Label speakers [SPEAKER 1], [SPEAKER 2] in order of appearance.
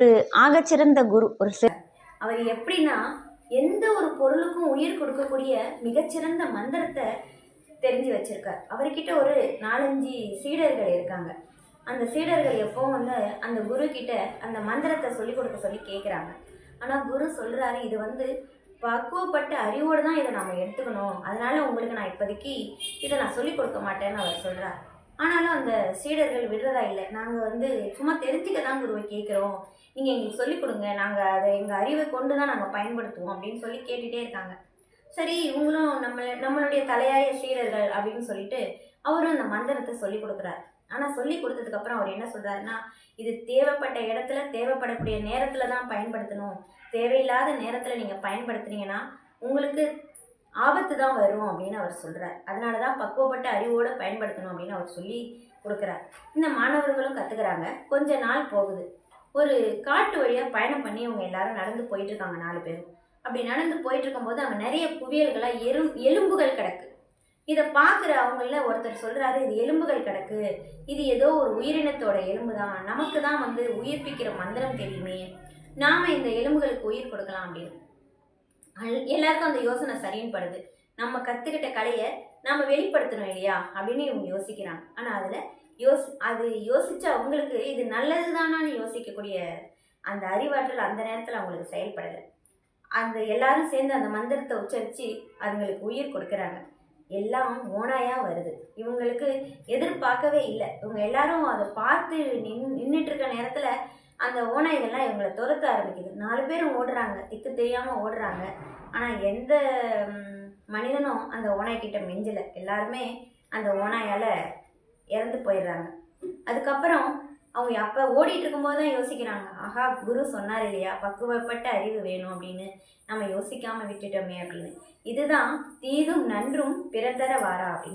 [SPEAKER 1] ஒரு ஆகச்சிறந்த குரு ஒரு
[SPEAKER 2] அவர் எப்படின்னா எந்த ஒரு பொருளுக்கும் உயிர் கொடுக்கக்கூடிய மிகச்சிறந்த மந்திரத்தை தெரிஞ்சு வச்சிருக்கார். அவர்கிட்ட ஒரு நாலஞ்சு சீடர்கள் இருக்காங்க. அந்த சீடர்கள் எப்பவும் வந்து அந்த குரு கிட்ட அந்த மந்திரத்தை சொல்லி கொடுக்க சொல்லி கேட்குறாங்க ஆனால் குரு சொல்கிறாரு இது வந்து பக்குவப்பட்ட அறிவோடு தான் இதை நம்ம எடுத்துக்கணும். அதனால உங்களுக்கு நான் இப்போதைக்கு இதை நான் சொல்லி கொடுக்க மாட்டேன்னு அவர் சொல்கிறார் ஆனாலும் அந்த சீடர்கள் விடுறதா இல்லை. நாங்கள் வந்து சும்மா தெரிஞ்சுக்க தான் குருவை கேட்குறோம் நீங்கள் எங்களுக்கு சொல்லிக் கொடுங்க. நாங்கள் அதை எங்கள் அறிவை கொண்டு தான் நாங்கள் பயன்படுத்துவோம் அப்படின்னு சொல்லி கேட்டுகிட்டே இருக்காங்க. சரி இவங்களும் நம்ம நம்மளுடைய தலையாய சீடர்கள் அப்படின்னு சொல்லிட்டு அவரும் அந்த மந்திரத்தை சொல்லி கொடுக்குறாரு. ஆனால் சொல்லி கொடுத்ததுக்கப்புறம் அவர் என்ன சொல்கிறாருன்னா இது தேவைப்பட்ட இடத்துல தேவைப்படக்கூடிய நேரத்தில் தான் பயன்படுத்தணும். தேவையில்லாத நேரத்தில் நீங்கள் பயன்படுத்துனீங்கன்னா உங்களுக்கு ஆபத்து தான் வரும் அப்படின்னு அவர் சொல்கிறார் அதனால தான் பக்குவப்பட்ட அறிவோடு பயன்படுத்தணும் அப்படின்னு அவர் சொல்லி கொடுக்குறார். இந்த மாணவர்களும் கற்றுக்குறாங்க கொஞ்ச நாள் போகுது. ஒரு காட்டு வழியாக பயணம் பண்ணி அவங்க எல்லாரும் நடந்து போயிட்டு இருக்காங்க நாலு பேரும். அப்படி நடந்து போயிட்டு இருக்கும்போது அங்கே நிறைய குவியல்களாக எறும் எலும்புகள் கிடக்கு. இதை பார்க்குற அவங்கள ஒருத்தர் சொல்கிறாரு இது எலும்புகள் கிடக்கு. இது ஏதோ ஒரு உயிரினத்தோட எலும்பு தான். நமக்கு தான் வந்து உயிர்ப்பிக்கிற மந்திரம் தெரியுமே. நாம் இந்த எலும்புகளுக்கு உயிர் கொடுக்கலாம் அப்படின்னு. எல்லாருக்கும் அந்த யோசனை சரின்னு படுது நம்ம கற்றுக்கிட்ட கலையை நம்ம வெளிப்படுத்தணும் இல்லையா? அப்படின்னு இவங்க யோசிக்கிறாங்க. ஆனால் அதில் யோசி அது யோசிச்ச அவங்களுக்கு இது நல்லது தானான்னு யோசிக்கக்கூடிய அந்த அறிவாற்றல் அந்த நேரத்தில் அவங்களுக்கு செயல்படலை. அந்த எல்லாரும் சேர்ந்து அந்த மந்திரத்தை உச்சரித்து அதுங்களுக்கு உயிர் கொடுக்குறாங்க. எல்லாம் ஓனாயாக வருது. இவங்களுக்கு எதிர்பார்க்கவே இல்லை. இவங்க எல்லாரும் அதை பார்த்து நின் நின்றுட்டு இருக்க நேரத்தில் அந்த ஓநாய்கள்லாம் இவங்களை துரத்த ஆரம்பிக்குது. நாலு பேரும் ஓடுறாங்க. திக்கு தெரியாமல் ஓடுறாங்க. ஆனால் எந்த மனிதனும் அந்த ஓநாய் கிட்ட மிஞ்சலை. எல்லாருமே அந்த ஓநாயால் இறந்து போயிடுறாங்க. அதுக்கப்புறம் அவங்க அப்போ ஓடிட்டு இருக்கும்போது தான் யோசிக்கிறாங்க. ஆஹா குரு சொன்னார் இல்லையா? பக்குவப்பட்ட அறிவு வேணும் அப்படின்னு. நம்ம யோசிக்காமல் விட்டுட்டோமே அப்படின்னு. இதுதான் தீதும் நன்றும் பிறந்தர வாரா அப்படின்னு.